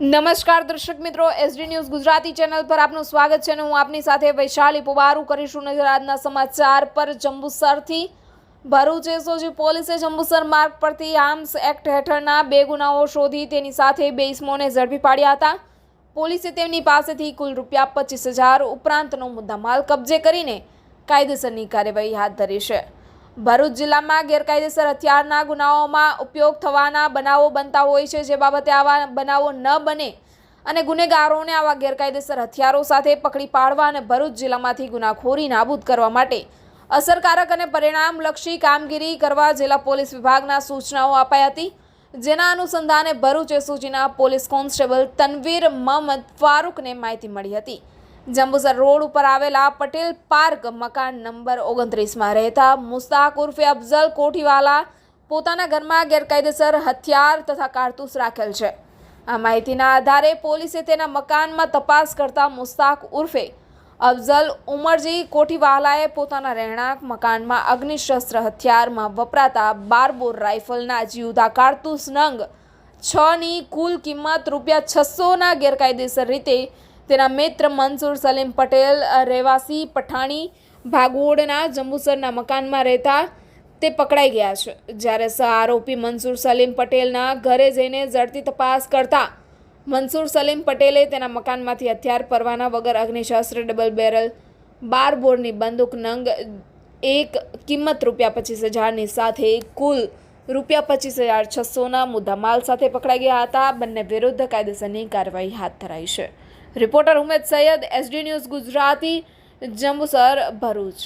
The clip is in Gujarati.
નમસ્કાર દર્શક મિત્રો એસડી ન્યૂઝ ગુજરાતી ચેનલ પર આપનું સ્વાગત છે અને હું આપની સાથે વૈશાલી પુવારું કરીશું નજર આજના સમાચાર પર. જંબુસરથી ભરૂચ એસઓજી પોલીસે જંબુસર માર્ગ પરથી આર્મ્સ એક્ટ હેઠળના બે ગુનાઓ શોધી તેની સાથે બે ઇસમોને ઝડપી પાડ્યા હતા. પોલીસે તેમની પાસેથી કુલ રૂપિયા પચીસ હજાર ઉપરાંતનો મુદ્દામાલ કબજે કરીને કાયદેસરની કાર્યવાહી હાથ ધરી છે. ભરૂચ જિલ્લામાં ગેરકાયદેસર હથિયારના ગુનાઓમાં ઉપયોગ થવાના બનાવો બનતા હોય છે. જે બાબતે આવા બનાવો ન બને અને ગુનેગારોને આવા ગેરકાયદેસર હથિયારો સાથે પકડી પાડવા અને ભરૂચ જિલ્લામાંથી ગુનાખોરી નાબૂદ કરવા માટે અસરકારક અને પરિણામલક્ષી કામગીરી કરવા જિલ્લા પોલીસ વિભાગના સૂચનાઓ અપાઈ હતી. જેના અનુસંધાને ભરૂચ એસઓજીના પોલીસ કોન્સ્ટેબલ તનવીર મહમદ ફારૂકને માહિતી મળી હતી. જંબુસર રોડ ઉપર આવેલા પટેલ પાર્ક મકાન નંબર ઓગણત્રીસમાં રહેતા મુસ્તાક ઉર્ફે અફઝલ કોઠીવાલા પોતાના ઘરમાં ગેરકાયદેસર હથિયાર તથા કારતૂસ રાખેલ છે. આ માહિતીના આધારે પોલીસે તેના મકાનમાં તપાસ કરતા મુસ્તાક ઉર્ફે અફઝલ ઉમરજી કોઠીવાલાએ પોતાના રહેણાંક મકાનમાં અગ્નિશસ્ત્ર હથિયારમાં વપરાતા બારબોર રાઇફલના જીવતા કારતૂસ નંગ છની કુલ કિંમત રૂપિયા છસોના ગેરકાયદેસર રીતે તેના મિત્ર મનસુર સલીમ પટેલ રહેવાસી પઠાણી ભાગોળના જંબુસરના મકાનમાં રહેતા તે પકડાઈ ગયા છે. જ્યારે સહ આરોપી મનસુર સલીમ પટેલના ઘરે જઈને ઝડપી તપાસ કરતા મનસુર સલીમ પટેલે તેના મકાનમાંથી હથિયાર પરવાના વગર અગ્નિશસ્ત્ર, ડબલ બેરલ, બાર બોરની બંદૂક નંગ, એક કિંમત રૂપિયા પચીસ હજારની સાથે કુલ રૂપિયા પચીસ હજાર છસોના મુદ્દામાલ સાથે પકડાઈ ગયા હતા. બંને વિરુદ્ધ કાયદેસરની કાર્યવાહી હાથ ધરાઈ છે. Reporter Umed Saiyed SD news Gujarati Jambusar Bharuch.